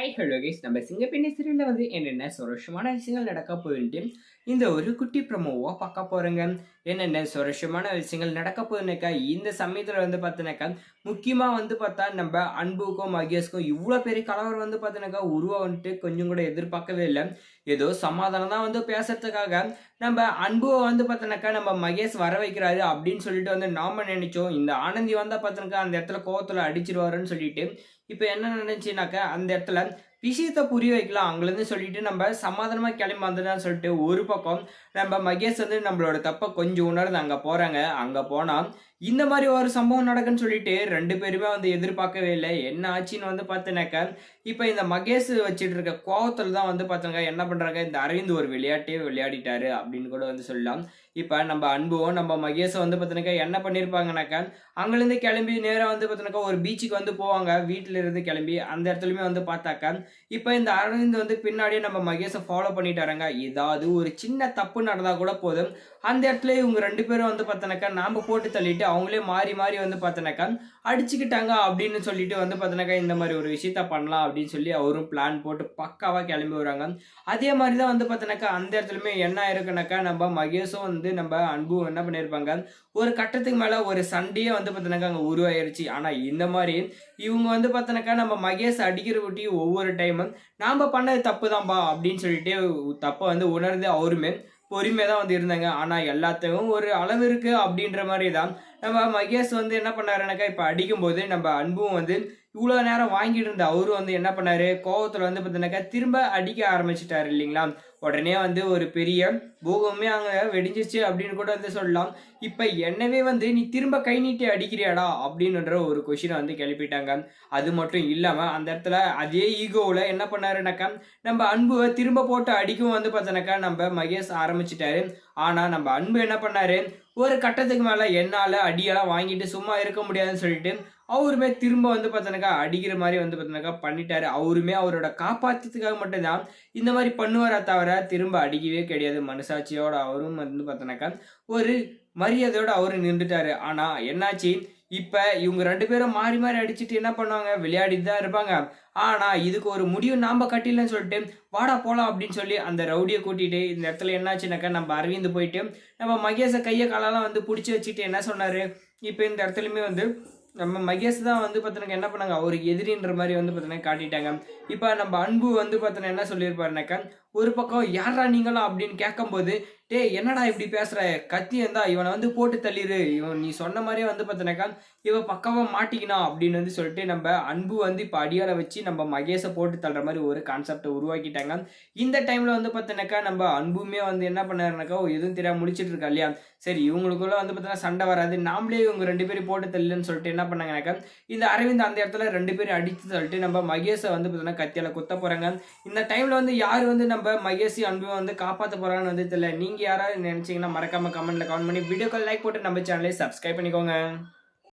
Hi hello guys நம்ம சிங்கப்பெண்ணி சீரியலில் வந்து என்னென்ன சுரோஷமான விஷயங்கள் நடக்க போயிட்டு இந்த ஒரு குட்டி ப்ரமோவாக பார்க்க போகிறோங்க என்னென்ன சுரட்சமான விஷயங்கள் நடக்க போகுதுனாக்கா இந்த சமயத்தில் வந்து பார்த்தினாக்கா முக்கியமாக வந்து பார்த்தா நம்ம அன்புக்கும் மகேஷ்க்கும் இவ்வளோ பெரிய கலவரம் வந்து பார்த்தினாக்கா உருவா வந்துட்டு கொஞ்சம் கூட எதிர்பார்க்கவே இல்லை. ஏதோ சமாதானம் தான் வந்து பேசுறதுக்காக நம்ம அன்புவை வந்து பார்த்தினாக்கா நம்ம மகேஷ் வர வைக்கிறாரு அப்படின்னு சொல்லிட்டு வந்து நாம நினைச்சோம். இந்த ஆனந்தி வந்தால் பார்த்தினாக்கா அந்த இடத்துல கோவத்தில் அடிச்சிருவாருன்னு சொல்லிட்டு இப்போ என்ன நினைச்சுனாக்கா அந்த இடத்துல விஷயத்தை புரிய வைக்கலாம். அங்கேருந்து சொல்லிட்டு நம்ம சமாதானமாக கிளம்பி வந்துடான்னு சொல்லிட்டு ஒரு பக்கம் நம்ம மகேஷ் வந்து நம்மளோட தப்பை கொஞ்சம் உணர்ந்து அங்கே போகிறாங்க அங்கே போனால் இந்த மாதிரி ஒரு சம்பவம் நடக்குன்னு சொல்லிட்டு ரெண்டு பேருமே வந்து எதிர்பார்க்கவே இல்லை. என்ன ஆச்சுன்னு வந்து பார்த்தீங்கன்னாக்கா இப்போ இந்த மகேஷ் வச்சுட்டு இருக்க கோவத்தில் தான் வந்து பார்த்தோங்க என்ன பண்ணுறாங்க இந்த அரவிந்த் ஒரு விளையாட்டே விளையாடிட்டாரு அப்படின்னு கூட வந்து சொல்லலாம். இப்போ நம்ம அன்பும் நம்ம மகேஷும் வந்து பார்த்தீங்கன்னாக்கா என்ன பண்ணியிருப்பாங்கனாக்கா அங்கேருந்து கிளம்பி நேராக வந்து பார்த்தீங்கன்னாக்கா ஒரு பீச்சுக்கு வந்து போவாங்க. வீட்டில் இருந்து கிளம்பி அந்த இடத்துலையுமே வந்து பார்த்தாக்கா இப்போ இந்த அரவிந்த் வந்து பின்னாடியே நம்ம மகேஷை ஃபாலோ பண்ணிட்டாருங்க. ஏதாவது ஒரு சின்ன தப்பு நடந்தால் கூட போதும். அந்த இடத்துல இவங்க ரெண்டு பேரும் வந்து பார்த்தோன்னாக்கா நாம் போட்டு தள்ளிட்டு அவங்களே மாறி மாறி வந்து பார்த்தனாக்கா அடிச்சுக்கிட்டாங்க அப்படின்னு சொல்லிட்டு வந்து பார்த்தனாக்கா இந்த மாதிரி ஒரு விஷயத்த பண்ணலாம் அப்படின்னு சொல்லி அவரும் பிளான் போட்டு பக்காவாக கிளம்பி வராங்க. அதே மாதிரி தான் வந்து பார்த்தனாக்கா அந்த இடத்துலையுமே என்ன இருக்குனாக்கா நம்ம மகேஷும் வந்து நம்ம அன்பும் என்ன பண்ணியிருப்பாங்க ஒரு கட்டத்துக்கு மேலே ஒரு சண்டையே வந்து பார்த்தனாக்கா அங்கே உருவாயிருச்சு. ஆனால் இந்த மாதிரி இவங்க வந்து பார்த்தனாக்கா நம்ம மகேஷ் அடிக்கிற விட்டி ஒவ்வொரு டைமும் நாம் பண்ணது தப்பு தான்ப்பா அப்படின்னு சொல்லிட்டு தப்பை வந்து உணர்ந்து அவருமே பொறுமையாக தான் வந்து இருந்தாங்க. ஆனால் எல்லாத்துக்கும் ஒரு அளவு இருக்குது அப்படின்ற மாதிரி தான் நம்ம மகேஷ் வந்து என்ன பண்ணாருனாக்கா இப்போ அடிக்கும்போது நம்ம அன்பும் வந்து இவ்வளோ நேரம் வாங்கிட்டு இருந்த அவரும் வந்து என்ன பண்ணாரு கோவத்தில் வந்து பார்த்தீங்கன்னாக்கா திரும்ப அடிக்க ஆரம்பிச்சிட்டாரு இல்லைங்களா? உடனே வந்து ஒரு பெரிய பூகமே அங்கே வெடிஞ்சிச்சு அப்படின்னு கூட வந்து சொல்லலாம். இப்போ என்னவே வந்து நீ திரும்ப கை நீட்டி அடிக்கிறியாடா அப்படின்ற ஒரு கொஷினை வந்து கிளப்பிட்டாங்க. அது மட்டும் இல்லாமல் அந்த இடத்துல அதே ஈகோவில் என்ன பண்ணாருனாக்கா நம்ம அன்புவை திரும்ப போட்டு அடிக்கவும் வந்து பார்த்தோன்னாக்கா நம்ம மகேஷ் ஆரம்பிச்சிட்டாரு. ஆனால் நம்ம அன்பு என்ன பண்ணாரு? ஒரு கட்டத்துக்கு மேலே என்னால் அடியெல்லாம் வாங்கிட்டு சும்மா இருக்க முடியாதுன்னு சொல்லிட்டு அவருமே திரும்ப வந்து பார்த்தோன்னாக்கா அடிக்கிற மாதிரி வந்து பார்த்தோன்னாக்கா பண்ணிட்டாரு. அவருமே அவரோட காப்பாற்றத்துக்காக மட்டும்தான் இந்த மாதிரி பண்ணுவாரா தவிர திரும்ப அடிக்கவே கிடையாது. மனசாட்சியோட அவரும் வந்து பார்த்தோன்னாக்கா ஒரு மரியாதையோட அவரு நின்றுட்டாரு. ஆனால் என்னாச்சு? இப்போ இவங்க ரெண்டு பேரும் மாறி மாறி அடிச்சுட்டு என்ன பண்ணுவாங்க? விளையாடிட்டு தான் இருப்பாங்க. ஆனால் இதுக்கு ஒரு முடிவு நாம கட்டிலன்னு சொல்லிட்டு வாடா போகலாம் அப்படின்னு சொல்லி அந்த ரவுடியை கூட்டிகிட்டு இந்த இடத்துல என்னாச்சுனாக்கா நம்ம அரவிந்த் போயிட்டு நம்ம மகேஷை கையை காலெல்லாம் வந்து பிடிச்சி வச்சுட்டு என்ன சொன்னார்? இப்போ இந்த இடத்துலையுமே வந்து நம்ம மகேஷ் தான் வந்து பார்த்தீங்கன்னா என்ன பண்ணாங்க? அவருக்கு எதிரின்ற மாதிரி வந்து பார்த்தீங்கன்னா காட்டிட்டாங்க. இப்போ நம்ம அன்பு வந்து பார்த்தீங்கன்னா என்ன சொல்லியிருப்பாருனாக்கா ஒரு பக்கம் யாரா நீங்களும்? அப்படின்னு கேட்கும்போது டே என்னடா இப்படி பேசுற? கத்தி இருந்தா இவனை வந்து போட்டு தள்ளிடு இவன் நீ சொன்ன மாதிரியே வந்து பார்த்தனாக்கா இவன் பக்கவா மாட்டிக்கினா அப்படின்னு வந்து சொல்லிட்டு நம்ம அன்பு வந்து இப்போ அடியால வச்சு நம்ம மகேஷை போட்டு தள்ளுற மாதிரி ஒரு கான்செப்டை உருவாக்கிட்டாங்க. இந்த டைம்ல வந்து பார்த்தனாக்கா நம்ம அன்புமே வந்து என்ன பண்ணாருனாக்கா எதுவும் தெரியாம முடிச்சிட்டு இருக்கா இல்லையா? சரி இவங்களுக்குள்ள வந்து பார்த்தீங்கன்னா சண்டை வராது. நாமளே இவங்க ரெண்டு பேரும் போட்டு தள்ளுன்னு சொல்லிட்டு என்ன பண்ணாங்கனாக்கா இந்த அரவிந்த் அந்த இடத்துல ரெண்டு பேரும் அடித்து தள்ளிட்டு நம்ம மகேஷை வந்து பார்த்தீங்கன்னா கத்தியால குத்த போறாங்க. இந்த டைம்ல வந்து யார் வந்து நம்ம மகேஷி அன்பும் வந்து காப்பாற்ற போறாங்கன்னு வந்து தெரியல. நீங்க யாராவது நினைச்சீங்கன்னா மறக்காம கமெண்ட்ல கமெண்ட் பண்ணி வீடியோக்கள் லைக் போட்டு நம்ம சேனலை சப்ஸ்கிரைப் பண்ணிக்கோங்க.